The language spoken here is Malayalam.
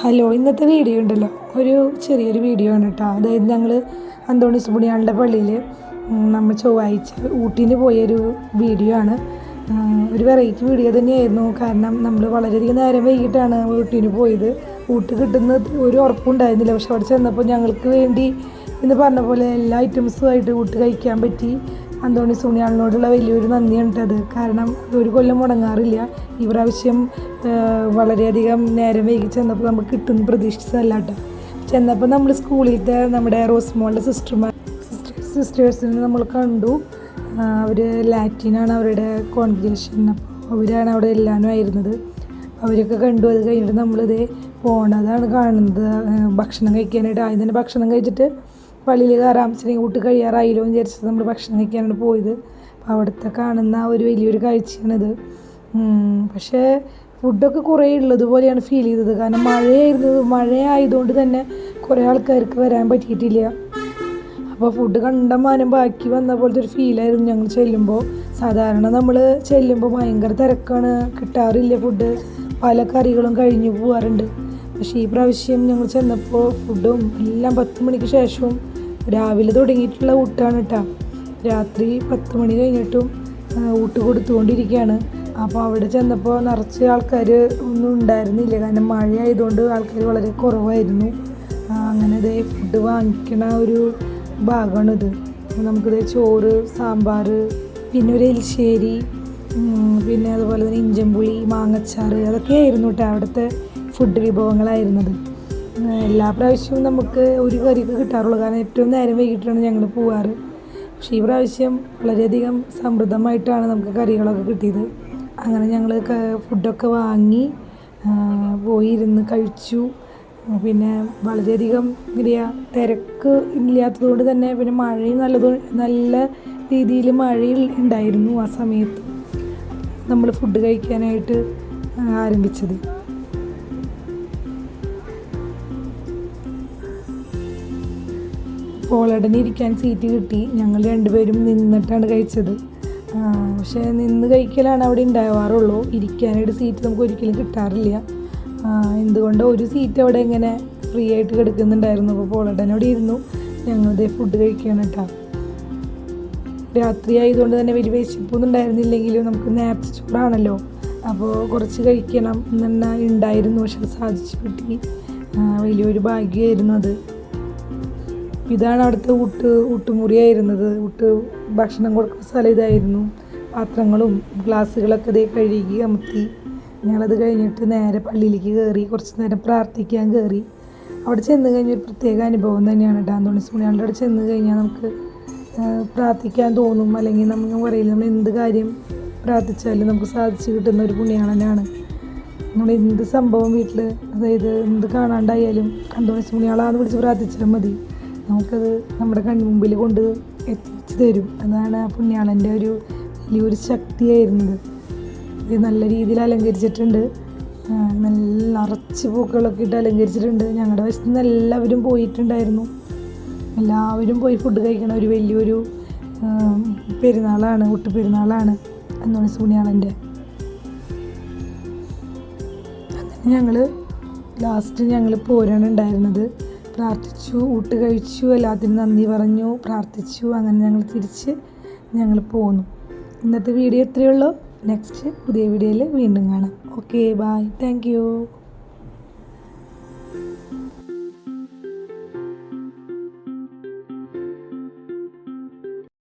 ഹലോ ഇന്നത്തെ വീഡിയോ ഉണ്ടല്ലോ. ഒരു ചെറിയൊരു വീഡിയോ ആണ് കേട്ടോ അതായത് ഞങ്ങൾ അന്തോണിസ് പുണിയാളുടെ പള്ളിയിൽ നമ്മൾ ചൊവ്വാഴ്ച ഊട്ടിന് പോയൊരു വീഡിയോ ആണ്. ഒരു വെറൈറ്റി വീഡിയോ തന്നെയായിരുന്നു. കാരണം നമ്മൾ വളരെയധികം നേരം വൈകിട്ടാണ് ഊട്ടിന് പോയത്. ഊട്ടി കിട്ടുന്ന ഒരു ഉറപ്പുണ്ടായിരുന്നില്ല പക്ഷെ അവിടെ ചെന്നപ്പോൾ ഞങ്ങൾക്ക് വേണ്ടി എന്ന് പറഞ്ഞ പോലെ എല്ലാ ഐറ്റംസുമായിട്ട് ഊട്ട് കഴിക്കാൻ പറ്റി. അന്തോണി സുണിയാളിനോടുള്ള വലിയൊരു നന്ദിയുണ്ട് അത്. കാരണം ഒരു കൊല്ലം മുടങ്ങാറില്ല. ഈ പ്രാവശ്യം വളരെയധികം നേരം വൈകി ചെന്നപ്പോൾ നമുക്ക് കിട്ടുമെന്ന് പ്രതീക്ഷിച്ചതല്ല കേട്ടോ. ചെന്നപ്പോൾ നമ്മൾ സ്കൂളിലത്തെ നമ്മുടെ റോസ്മോളുടെ സിസ്റ്റർമാർ സിസ്റ്റേഴ്സിനെ നമ്മൾ കണ്ടു. അവർ ലാറ്റിനാണ് അവരുടെ കോൺഗ്രേഷൻ അപ്പോൾ അവരാണ് അവിടെ എല്ലാവരും ആയിരുന്നത്. അവരൊക്കെ കണ്ടു. അത് കഴിഞ്ഞിട്ട് നമ്മളിത് പോണതാണ് കാണുന്നത്. ഭക്ഷണം കഴിക്കാനായിട്ട്. ആദ്യം തന്നെ ഭക്ഷണം കഴിച്ചിട്ട് പള്ളിയിൽ കയറാൻ വെച്ചിട്ടുണ്ടെങ്കിൽ കൂട്ട് കഴിയാറായില്ലോ എന്ന് വിചാരിച്ചിട്ട് നമ്മൾ ഭക്ഷണം കഴിക്കാനാണ് പോയത്. അപ്പോൾ അവിടുത്തെ കാണുന്ന ഒരു വലിയൊരു കാഴ്ചയാണിത്. പക്ഷേ ഫുഡൊക്കെ കുറേ ഉള്ളതുപോലെയാണ് ഫീൽ ചെയ്തത്. കാരണം മഴയായിരുന്നത് മഴയായതുകൊണ്ട് തന്നെ കുറേ ആൾക്കാർക്ക് വരാൻ പറ്റിയിട്ടില്ല. അപ്പോൾ ഫുഡ് കണ്ടമാനം ബാക്കി വന്ന പോലത്തെ ഒരു ഫീലായിരുന്നു ഞങ്ങൾ ചെല്ലുമ്പോൾ സാധാരണ നമ്മൾ ചെല്ലുമ്പോൾ ഭയങ്കര തിരക്കാണ്. കിട്ടാറില്ല ഫുഡ് പല കറികളും കഴിഞ്ഞു പോകാറുണ്ട് പക്ഷേ ഈ പ്രാവശ്യം ഞങ്ങൾ ചെന്നപ്പോൾ ഫുഡും എല്ലാം പത്ത് മണിക്ക് ശേഷവും രാവിലെ തുടങ്ങിയിട്ടുള്ള ഊട്ടാണ് കേട്ടോ രാത്രി പത്ത് മണി കഴിഞ്ഞിട്ടും ഊട്ട് കൊടുത്തുകൊണ്ടിരിക്കുകയാണ്. അപ്പോൾ അവിടെ ചെന്നപ്പോൾ നിറച്ച് ആൾക്കാർ ഒന്നും ഉണ്ടായിരുന്നില്ല. കാരണം മഴ ആയതുകൊണ്ട് ആൾക്കാർ വളരെ കുറവായിരുന്നു. അങ്ങനെ ഇതേ ഫുഡ് വാങ്ങിക്കണ ഒരു ഭാഗമാണിത്. നമുക്കിത് ചോറ് സാമ്പാർ പിന്നെ ഒരു എലിശ്ശേരി പിന്നെ അതുപോലെ തന്നെ ഇഞ്ചമ്പുളി മാങ്ങച്ചാറ് അതൊക്കെ ആയിരുന്നു കേട്ടോ അവിടുത്തെ ഫുഡ് വിഭവങ്ങളായിരുന്നത്. എല്ലാ പ്രാവശ്യവും നമുക്ക് ഒരു കറിയൊക്കെ കിട്ടാറുള്ളൂ. കാരണം ഏറ്റവും നേരം വൈകിട്ടാണ് ഞങ്ങൾ പോവാറ്. പക്ഷേ ഈ പ്രാവശ്യം വളരെയധികം സമൃദ്ധമായിട്ടാണ് നമുക്ക് കറികളൊക്കെ കിട്ടിയത്. അങ്ങനെ ഞങ്ങൾ ഫുഡൊക്കെ വാങ്ങി പോയിരുന്ന് കഴിച്ചു. പിന്നെ വളരെയധികം എന്താ തിരക്ക് ഇല്ലാത്തതുകൊണ്ട് തന്നെ പിന്നെ മഴയും നല്ലത് നല്ല രീതിയിൽ മഴയിൽ ഉണ്ടായിരുന്നു ആ സമയത്ത്. നമ്മൾ ഫുഡ് കഴിക്കാനായിട്ട് ആരംഭിച്ചത്. പോളടന് ഇരിക്കാൻ സീറ്റ് കിട്ടി. ഞങ്ങൾ രണ്ടുപേരും നിന്നിട്ടാണ് കഴിച്ചത്. പക്ഷേ നിന്ന് കഴിക്കലാണ് അവിടെ ഉണ്ടാവാറുള്ളൂ. ഇരിക്കാനായിട്ട് സീറ്റ് നമുക്ക് ഒരിക്കലും കിട്ടാറില്ല. എന്തുകൊണ്ട് ഒരു സീറ്റ് അവിടെ ഇങ്ങനെ ഫ്രീ ആയിട്ട് കിടക്കുന്നുണ്ടായിരുന്നു. അപ്പോൾ പോളടൻ അവിടെ ഇരുന്നു. ഞങ്ങളിതേ ഫുഡ് കഴിക്കുകയാണ് കേട്ടോ രാത്രി ആയതുകൊണ്ട് തന്നെ വലിയ വിശപ്പൊന്നും ഉണ്ടായിരുന്നില്ലെങ്കിലും നമുക്ക് നാപ്സ് ചോറാണല്ലോ അപ്പോൾ കുറച്ച് കഴിക്കണം എന്നെ ഉണ്ടായിരുന്നു. പക്ഷെ സാധിച്ചു കിട്ടി. വലിയൊരു ഭാഗ്യമായിരുന്നു അത്. ഇതാണ് അവിടുത്തെ ഊട്ട് ഊട്ടുമുറിയായിരുന്നത്. ഊട്ട് ഭക്ഷണം കൊടുക്കുന്ന സ്ഥലം ഇതായിരുന്നു. പാത്രങ്ങളും ഗ്ലാസ്സുകളൊക്കെ ഇതേ കഴുകി അമർത്തി. ഞങ്ങളത് കഴിഞ്ഞിട്ട് നേരെ പള്ളിയിലേക്ക് കയറി. കുറച്ച് നേരം പ്രാർത്ഥിക്കാൻ കയറി. അവിടെ ചെന്ന് കഴിഞ്ഞ ഒരു പ്രത്യേക അനുഭവം തന്നെയാണ് കേട്ടോ അന്തോണി സുണിയാളുടെ അവിടെ ചെന്ന് കഴിഞ്ഞാൽ നമുക്ക് പ്രാർത്ഥിക്കാൻ തോന്നും. അല്ലെങ്കിൽ നമ്മൾ പറയില്ല നമ്മൾ എന്ത് കാര്യം പ്രാർത്ഥിച്ചാലും നമുക്ക് സാധിച്ചു കിട്ടുന്ന ഒരു പുണ്യാളനാണ് നമ്മൾ എന്ത് സംഭവം വീട്ടിൽ അതായത് എന്ത് കാണാണ്ടായാലും അന്തോണി സുണിയാളാന്ന് വിളിച്ച് പ്രാർത്ഥിച്ചാൽ മതി. നമുക്കത് നമ്മുടെ കൺമുമ്പിൽ കൊണ്ട് എത്തിച്ചു തരും. അതാണ് ആ പുണ്യാളന്റെ ഒരു വലിയൊരു ശക്തിയായിരുന്നത്. ഇത് നല്ല രീതിയിൽ അലങ്കരിച്ചിട്ടുണ്ട്. നല്ല നിറച്ച് പൂക്കളൊക്കെ ഇട്ട് അലങ്കരിച്ചിട്ടുണ്ട്. ഞങ്ങളുടെ വശത്ത് നിന്ന് എല്ലാവരും പോയിട്ടുണ്ടായിരുന്നു. എല്ലാവരും പോയി ഫുഡ് കഴിക്കണ ഒരു വലിയൊരു പെരുന്നാളാണ് ഊട്ട് പെരുന്നാളാണ് അന്നോണി സൂണിയാളന്റെ. അങ്ങനെ ഞങ്ങൾ ലാസ്റ്റ് ഞങ്ങൾ പോരാണ് ഉണ്ടായിരുന്നത്. പ്രാർത്ഥിച്ചു ഊട്ട് കഴിച്ചു എല്ലാത്തിനും നന്ദി പറഞ്ഞു പ്രാർത്ഥിച്ചു അങ്ങനെ ഞങ്ങൾ തിരിച്ച് ഞങ്ങൾ പോന്നു. ഇന്നത്തെ വീഡിയോ ഇത്രയേ ഉള്ളൂ. നെക്സ്റ്റ് പുതിയ വീഡിയോയിൽ വീണ്ടും കാണാം. Okay bye thank